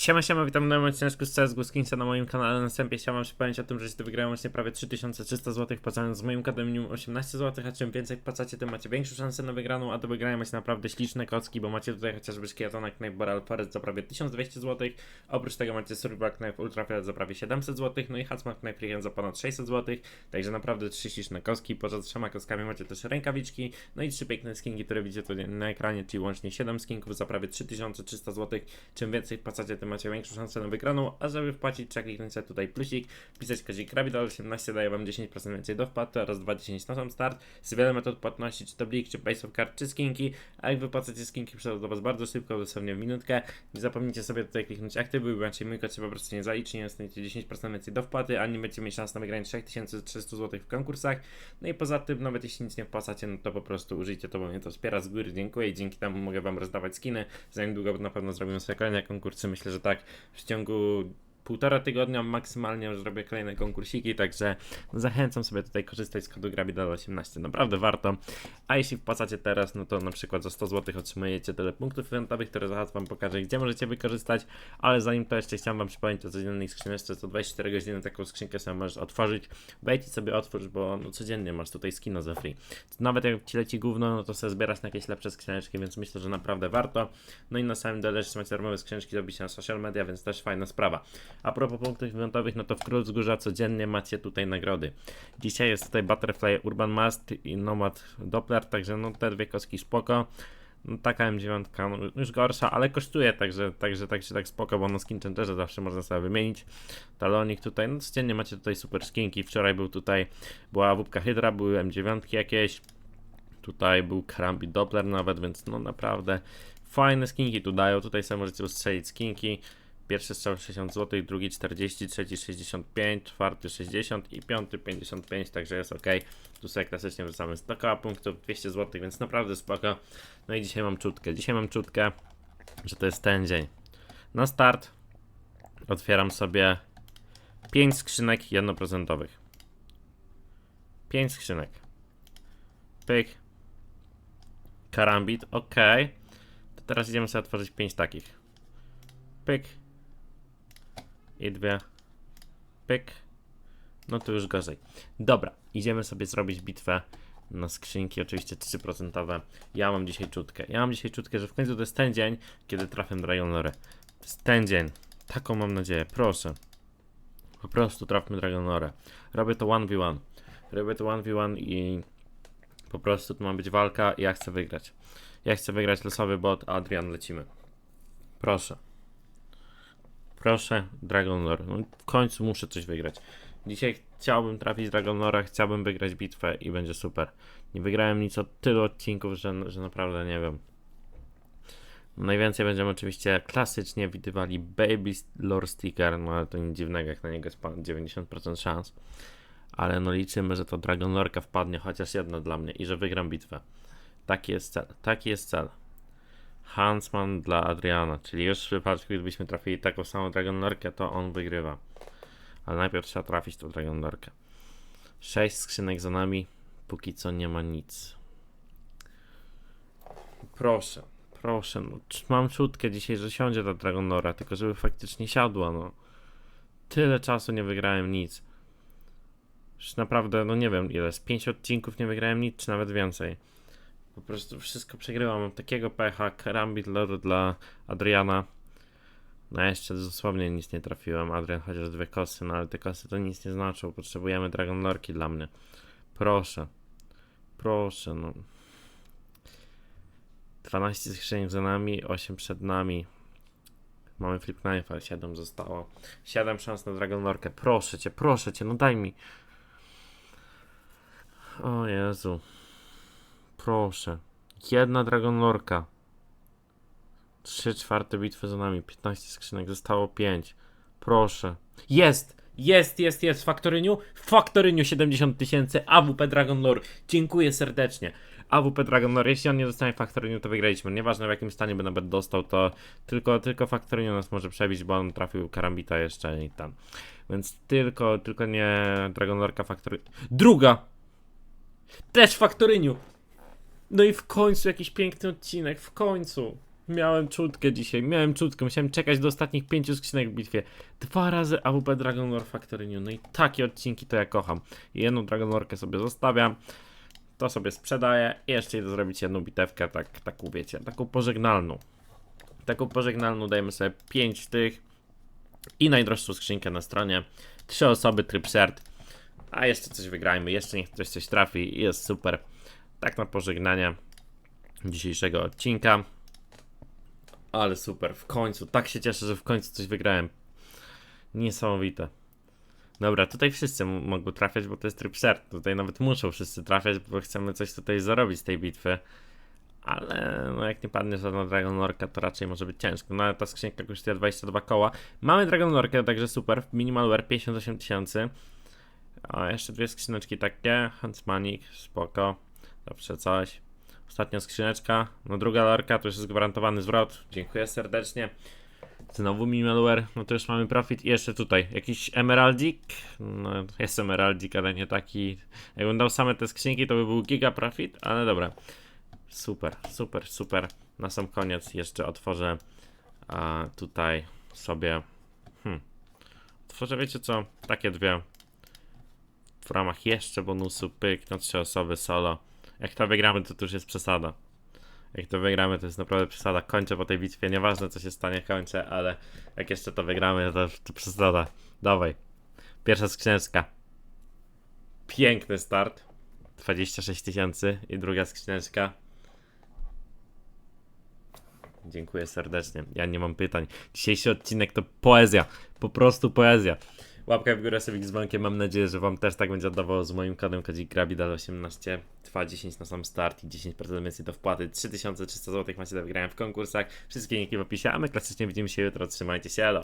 Siema, siema, witam w nowym odcinku z CSGO Skinsa na moim kanale. Na wstępie chciałem przypomnieć o tym, że jeśli wygrałem właśnie prawie 3300 zł, wpłacając z moim kodem minimum 18 zł, a czym więcej wpłacacie, tym macie większą szansę na wygraną, a do wygrania macie naprawdę śliczne kocki, bo macie tutaj chociażby szkieletonek Knife Boral Forest za prawie 1200 zł, oprócz tego macie Survival Knife Ultra Fiat za prawie 700 zł, no i Hatsmark Knife Freehand za ponad 600 zł, także naprawdę trzy śliczne kocki, poza trzema kockami macie też rękawiczki, no i trzy piękne skinki, które widzicie tu na ekranie, czyli łącznie 7 skinków za prawie 3300 zł, czym więcej wpłacacie, tym macie większą szansę na wygraną, a żeby wpłacić trzeba kliknąć tutaj plusik, wpisać kodzik Krabidol 18 daje wam 10% więcej do wpłaty oraz 2,10 na sam start, z wiele metod płatności, czy to blik, czy base of card, czy skinki, a jak wypłacacie skinki przychodzą do was bardzo szybko, dosłownie w minutkę, nie zapomnijcie sobie tutaj kliknąć aktywy, bo inaczej mój kod się po prostu nie zaliczy, nie dostaniecie 10% więcej do wpłaty, ani będziecie mieć szansę na wygranie 3300 zł w konkursach, no i poza tym, nawet jeśli nic nie wpłacacie, no to po prostu użyjcie to, bo mnie to wspiera z góry, dziękuję i dzięki temu mogę wam rozdawać skiny, za niedługo na pewno zrobimy sobie kolejne konkursy, myślę, że tak w ciągu półtora tygodnia maksymalnie już zrobię kolejne konkursiki, także zachęcam sobie tutaj korzystać z kodu GRABIDAL18, naprawdę warto. A jeśli wpłacacie teraz, no to na przykład za 100 zł otrzymujecie tyle punktów eventowych, które zaraz wam pokażę, gdzie możecie wykorzystać, ale zanim to jeszcze chciałem wam przypomnieć o codziennej skrzyneczce, co 24 godziny taką skrzynkę sobie możesz otworzyć, wejdź sobie otwórz, bo no, codziennie masz tutaj skino za free. Nawet jak ci leci gówno, no to sobie zbierasz na jakieś lepsze skrzyneczki, więc myślę, że naprawdę warto. No i na samym dole jeszcze macie darmowe skrzyneczki zrobić na social media, więc też fajna sprawa. A propos punktów eventowych, no to w Król Wzgórza codziennie macie tutaj nagrody. Dzisiaj jest tutaj Butterfly Urban Mast i Nomad Doppler, także no te dwie kostki spoko. No, taka M9 no, już gorsza, ale kosztuje, także, także tak się tak spoko, bo na skin changerze zawsze można sobie wymienić. Talonik tutaj, no codziennie macie tutaj super skinki. Wczoraj był tutaj, była wódka Hydra, były M9 jakieś. Tutaj był Karambit Doppler nawet, więc no naprawdę fajne skinki tu dają. Tutaj sobie możecie ustrzelić skinki. Pierwszy strzał 60 zł, drugi 40, trzeci 65, czwarty 60 i piąty 55, także jest ok. Tu sobie klasycznie wrzucamy 100 koła punktów, 200 zł, więc naprawdę spoko. No i dzisiaj mam czutkę. Dzisiaj mam czutkę, że to jest ten dzień. Na start otwieram sobie 5 skrzynek 1%. 5 skrzynek. Pyk. Karambit, ok. To teraz idziemy sobie otworzyć 5 takich. Pyk. I dwie. Pyk. No to już gorzej. Dobra, idziemy sobie zrobić bitwę na skrzynki, oczywiście 3%. Ja mam dzisiaj czutkę. Ja mam dzisiaj czutkę, że w końcu to jest ten dzień, kiedy trafię Dragon Lore. To jest ten dzień. Taką mam nadzieję, proszę. Po prostu trafmy Dragon Lore. Robię to 1v1. Robię to 1v1 i po prostu tu ma być walka i ja chcę wygrać. Ja chcę wygrać losowy bot, a Adrian lecimy. Proszę. Proszę, Dragon Lore. No, w końcu muszę coś wygrać. Dzisiaj chciałbym trafić Dragon Lore, chciałbym wygrać bitwę i będzie super. Nie wygrałem nic od tylu odcinków, że, że naprawdę nie wiem. Najwięcej będziemy oczywiście klasycznie widywali Baby Lore Sticker, no ale to nic dziwnego, jak na niego jest ponad 90% szans. Ale no liczymy, że to Dragon Lorka wpadnie chociaż jedno dla mnie i że wygram bitwę. Taki jest cel, taki jest cel. Hansman dla Adriana, czyli już w wypadku, gdybyśmy trafili taką samą Dragon Lorkę, to on wygrywa. Ale najpierw trzeba trafić tą Dragon Lorkę. 6 skrzynek za nami, póki co nie ma nic. Proszę, proszę, no, mam czutkę dzisiaj, że siądzie ta Dragon Lora, tylko żeby faktycznie siadła, no. Tyle czasu nie wygrałem nic. Już naprawdę, no nie wiem ile, z 5 odcinków nie wygrałem nic, czy nawet więcej. Po prostu wszystko przegrywam. Mam takiego pecha. Karambit Lore dla Adriana. No jeszcze dosłownie nic nie trafiłem. Adrian chociaż dwie kosy, no ale te kosy to nic nie znaczą. Potrzebujemy Dragon Lorki dla mnie. Proszę. Proszę, no. 12 skrzynek za nami, 8 przed nami. Mamy Flip Knife, ale 7 zostało. 7 szans na Dragon Lorkę. Proszę cię, proszę cię, no daj mi. O Jezu. Proszę. Jedna Dragon Lorka. 3 czwarte bitwy za nami, 15 skrzynek, zostało 5. Proszę. Jest! Jest, jest, jest. W Faktoryniu? W Faktoryniu 70 tysięcy. AWP Dragon Lore. Dziękuję serdecznie. AWP Dragon Lore. Jeśli on nie dostanie Faktoryniu, to wygraliśmy. Nieważne w jakim stanie by nawet dostał, to tylko, tylko Faktoryniu nas może przebić, bo on trafił Karambita jeszcze i tam. Więc tylko, tylko nie Dragon Lorka Faktoryniu. Druga! Też Faktoryniu! No i w końcu jakiś piękny odcinek, w końcu. Miałem czutkę dzisiaj, miałem czutkę, musiałem czekać do ostatnich pięciu skrzynek w bitwie. Dwa razy AWP Dragon Lore Factory New, no i takie odcinki to ja kocham. Jedną Dragon Lorkę sobie zostawiam, to sobie sprzedaję i jeszcze idę zrobić jedną bitewkę, tak, taką wiecie, taką pożegnalną. Taką pożegnalną dajemy sobie 5 tych i najdroższą skrzynkę na stronie. Trzy osoby, tryb shert. A jeszcze coś wygrajmy, jeszcze niech ktoś coś trafi i jest super. Tak na pożegnanie dzisiejszego odcinka. Ale super, w końcu, tak się cieszę, że w końcu coś wygrałem. Niesamowite. Dobra, tutaj wszyscy mogą trafiać, bo to jest tryb share. Tutaj nawet muszą wszyscy trafiać, bo chcemy coś tutaj zarobić z tej bitwy. Ale no jak nie padnie żadna Dragon Lorka, to raczej może być ciężko. No ale ta skrzynka kosztuje 22 koła. Mamy Dragon Lorkę, także super. Minimalware 58 tysięcy. A jeszcze dwie skrzyneczki takie. Huntsmanik, spoko. Zawsze coś. Ostatnia skrzyneczka. No druga lorka, to już jest gwarantowany zwrot. Dziękuję serdecznie. Znowu minimalware, no to już mamy profit. I jeszcze tutaj, jakiś emeraldzik. No jest emeraldzik, ale nie taki. Jakbym dał same te skrzynki, to by był giga profit, ale dobra. Super, super, super. Na sam koniec jeszcze otworzę a, tutaj sobie. Hmm. Otworzę, wiecie co? Takie dwie. W ramach jeszcze bonusu, pyk, na trzy osoby solo. Jak to wygramy, to, to już jest przesada. Jak to wygramy, to jest naprawdę przesada. Kończę po tej bitwie, nieważne co się stanie, kończę, ale jak jeszcze to wygramy, to, to przesada. Dawaj. Pierwsza skrzyneczka. Piękny start. 26 tysięcy i druga skrzyneczka. Dziękuję serdecznie. Ja nie mam pytań. Dzisiejszy odcinek to poezja. Po prostu poezja. Łapka w górę sobie z dzwonkiem. Mam nadzieję, że Wam też tak będzie oddawało z moim kodem kodzik Grabidal 18 trwa 10 na sam start i 10% więcej do wpłaty. 3300 zł macie do wygrania w konkursach. Wszystkie linki w opisie, a my klasycznie widzimy się jutro. Trzymajcie się, elo.